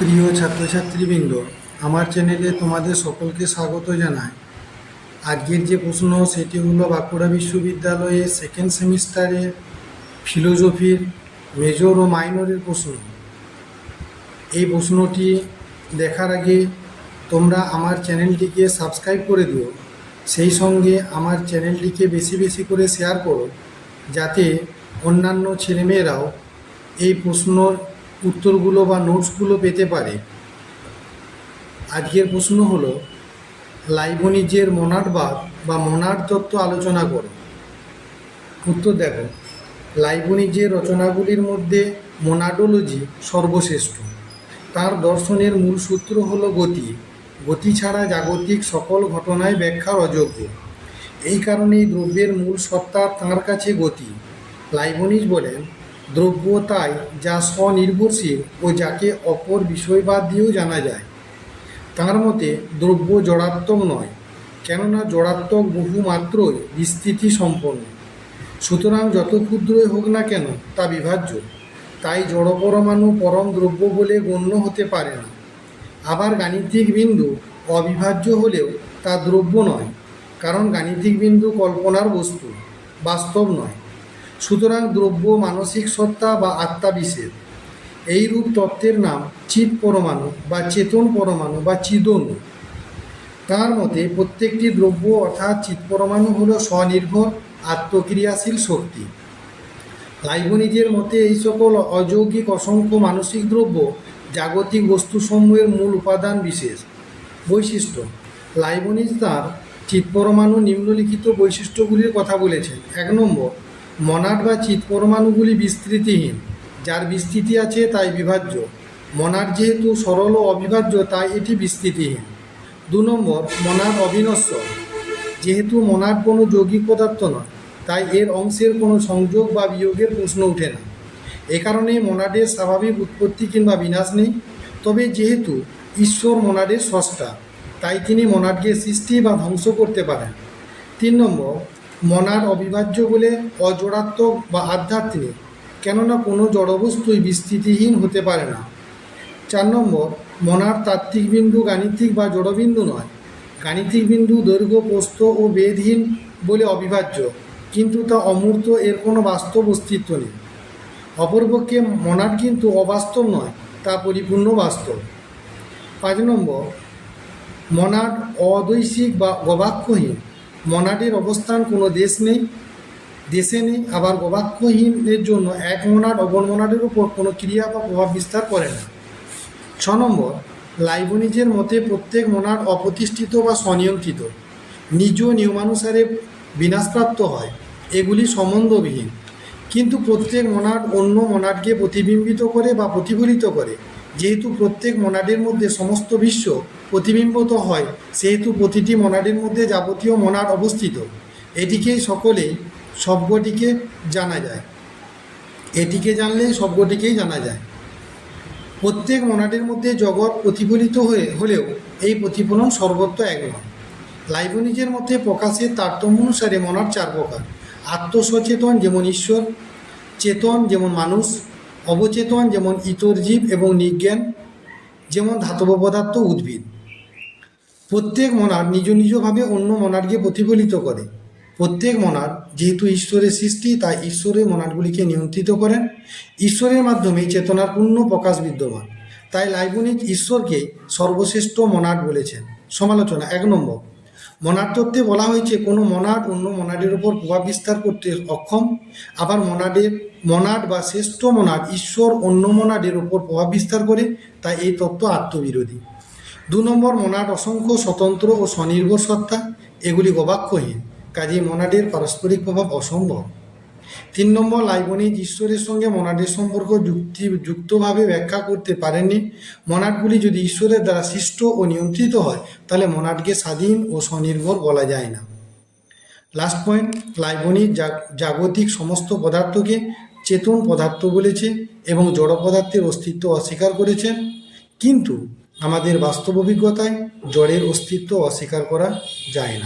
প্রিয় ছাত্রছাত্রীবৃন্দ, আমার চ্যানেলে তোমাদের সকলকে স্বাগত জানাই। আজকের যে প্রশ্ন, সেটি হলো বাঁকুড়া বিশ্ববিদ্যালয়ে সেকেন্ড সেমিস্টারের ফিলোজফির মেজর ও মাইনরের প্রশ্ন। এই প্রশ্নটি দেখার আগে তোমরা আমার চ্যানেলটিকে সাবস্ক্রাইব করে দিও। সেই সঙ্গে আমার চ্যানেলটিকে বেশি বেশি করে শেয়ার করো, যাতে অন্যান্য ছেলেমেয়েরাও এই প্রশ্নর উত্তরগুলো বা নোটসগুলো পেতে পারে। আজকের প্রশ্ন হলো, লাইবনিজের মনাডবাদ বা মনাড তত্ত্ব আলোচনা করো। উত্তর দেখো, লাইবনিজের রচনাগুলির মধ্যে মোনাডোলজি সর্বশ্রেষ্ঠ। তার দর্শনের মূল সূত্র হল গতি। গতি ছাড়া জাগতিক সকল ঘটনায় ব্যাখ্যার অযোগ্য। এই কারণেই দ্রব্যের মূল সত্তা তাঁর কাছে গতি। লাইবনিজ বলেন দ্রব্য তাই যা স্বনির্ভরশীল ও যাকে অপর বিষয়বাদ দিয়েও জানা যায়। তাঁর মতে, দ্রব্য জড়াত্মক নয়, কেননা জড়াত্মক বহুমাত্রই বিস্তৃতি সম্পন্ন। সুতরাং যত ক্ষুদ্রই হোক না কেন তা বিভাজ্য। তাই জড় পরমাণু পরম দ্রব্য বলে গণ্য হতে পারে না। আবার গাণিতিক বিন্দু অবিভাজ্য হলেও তা দ্রব্য নয়, কারণ গাণিতিক বিন্দু কল্পনার বস্তু, বাস্তব নয়। সুতরাং দ্রব্য, মানসিক সত্তা বা আত্মা বিশেষ এই রূপ তত্ত্বের নাম চিৎ পরমাণু বা চেতন পরমাণু বা চিদনু তার মতে প্রত্যেকটি দ্রব্য অর্থাৎ চিৎ পরমাণু হল স্বনির্ভর, আত্মক্রিয়াশীল শক্তি। লাইবনিজের মতে এই সকল অযৌগিক, অসংখ্য মানসিক দ্রব্য জাগতিক বস্তুসমূহের মূল উপাদান বিশেষ, বৈশিষ্ট্য। লাইবনিজ তার চিৎপরমাণু নিম্নলিখিত বৈশিষ্ট্যগুলির কথা বলেছেন। এক নম্বর মনাড বা চিৎপরমাণুগুলি বিস্তৃতিহীন, যার বিস্তৃতি আছে তাই বিভাজ্য। মনাড যেহেতু সরল ও অবিভাজ্য, তাই এটি বিস্তৃতিহীন। দু নম্বর মনাড অবিনশ্বর যেহেতু মনাড কোনো যৌগিক পদার্থ নয়, তাই এর অংশের কোনো সংযোগ বা বিয়োগের প্রশ্ন ওঠে না। এ কারণে মনাডের স্বাভাবিক উৎপত্তি কিংবা বিনাশ নেই। তবে যেহেতু ঈশ্বর মনাডের স্রষ্টা, তাই তিনি মনাডকে সৃষ্টি বা ধ্বংস করতে পারেন। তিন নম্বর মনাড অবিভাজ্য বলে অজোড়াত্মক বা আধ্যাত্মিক। কেননা কোনো জড়বস্তুই বিস্তৃতিহীন হতে পারে না। চার নম্বর, মনার তাত্ত্বিক বিন্দু গাণিতিক বা জড়বিন্দু নয়। গাণিতিক বিন্দু দৈর্ঘ্য, প্রস্থ ও বেদহীন বলে অবিভাজ্য, কিন্তু তা অমূর্ত, এর কোনো বাস্তব অস্তিত্ব নেই। অপরপক্ষে মনার কিন্তু অবাস্তব নয়, তা পরিপূর্ণ বাস্তব। পাঁচ নম্বর মনাড অদৈশিক বা গবাক্ষহীন। মনাডের অবস্থান কোনো দেশ নেই, দেশে নেই, আবার গবাক্ষহীনের জন্য এক মনাড অপর মনাডের উপর কোনো ক্রিয়া বা প্রভাব বিস্তার করে না। ছ নম্বর, লাইবনিজের মতে প্রত্যেক মনাড অপ্রতিষ্ঠিত বা স্বনিয়ন্ত্রিত, নিজ নিয়মানুসারে বিনাশপ্রাপ্ত হয়, এগুলি সম্বন্ধবিহীন। কিন্তু প্রত্যেক মনাড অন্য মনাডকে প্রতিবিম্বিত করে বা প্রতিফলিত করে, যেহেতু প্রত্যেক মনাডের মধ্যে সমস্ত বিশ্ব প্রতিবিম্বিত হয়, সেহেতু প্রতিটি মনাডের মধ্যে যাবতীয় মনাড অবস্থিত। এটিকেই সকলেই সবকটিকে জানা যায়। এটিকে জানলেই সবকটিকেই জানা যায়। প্রত্যেক মনাডের মধ্যে জগৎ প্রতিফলিত হয়ে, হলেও এই প্রতিফলন সর্বত্র এক নয়। লাইবনিজের মধ্যে প্রকাশের তারতম্য অনুসারে মনার চার প্রকার। আত্মসচেতন যেমন ঈশ্বর, চেতন যেমন মানুষ, অবচেতন যেমন ইতর জীব এবং নিজ্ঞান, যেমন ধাতব পদার্থ উদ্ভিদ। প্রত্যেক মনার নিজ নিজভাবে অন্য মনারকে প্রতিফলিত করে। প্রত্যেক মনার যেহেতু ঈশ্বরের সৃষ্টি, তাই ঈশ্বরের মনারগুলিকে নিয়ন্ত্রিত করেন। ঈশ্বরের মাধ্যমে চেতনার পূর্ণ প্রকাশ বিদ্যমান। তাই লাইবনিজ ঈশ্বরকে সর্বশ্রেষ্ঠ মনাড বলেছেন। সমালোচনা, এক নম্বর। মনাড তত্ত্বে বলা হয়েছে, কোনো মনাড অন্য মনাডের উপর প্রভাব বিস্তার করতে অক্ষম। আবার মনাডের মনাড বা শ্রেষ্ঠ মনাড ঈশ্বর অন্য মনাডের উপর প্রভাব বিস্তার করে, তাই এই তত্ত্ব আত্মবিরোধী। দু নম্বর মনাড অসংখ্য স্বতন্ত্র ও স্বনির্ভর সত্তা, এগুলি গবাক্ষহীন কাজেই মনাডের পারস্পরিক প্রভাব অসম্ভব। তিন নম্বর লাইবনিজ ঈশ্বরের সঙ্গে মনাডের সম্পর্ক যুক্তি, যুক্তভাবে ব্যাখ্যা করতে পারেননি। মনাডগুলি যদি ঈশ্বরের দ্বারা সৃষ্ট ও নিয়ন্ত্রিত হয়, তাহলে মনাডকে স্বাধীন ও স্বনির্ভর বলা যায় না। লাস্ট পয়েন্ট লাইবনিজ জাগতিক সমস্ত পদার্থকে চেতন পদার্থ বলেছে এবং জড় পদার্থের অস্তিত্ব অস্বীকার করেছেন। কিন্তু আমাদের বাস্তব অভিজ্ঞতায় জড়ের অস্তিত্ব অস্বীকার করা যায় না।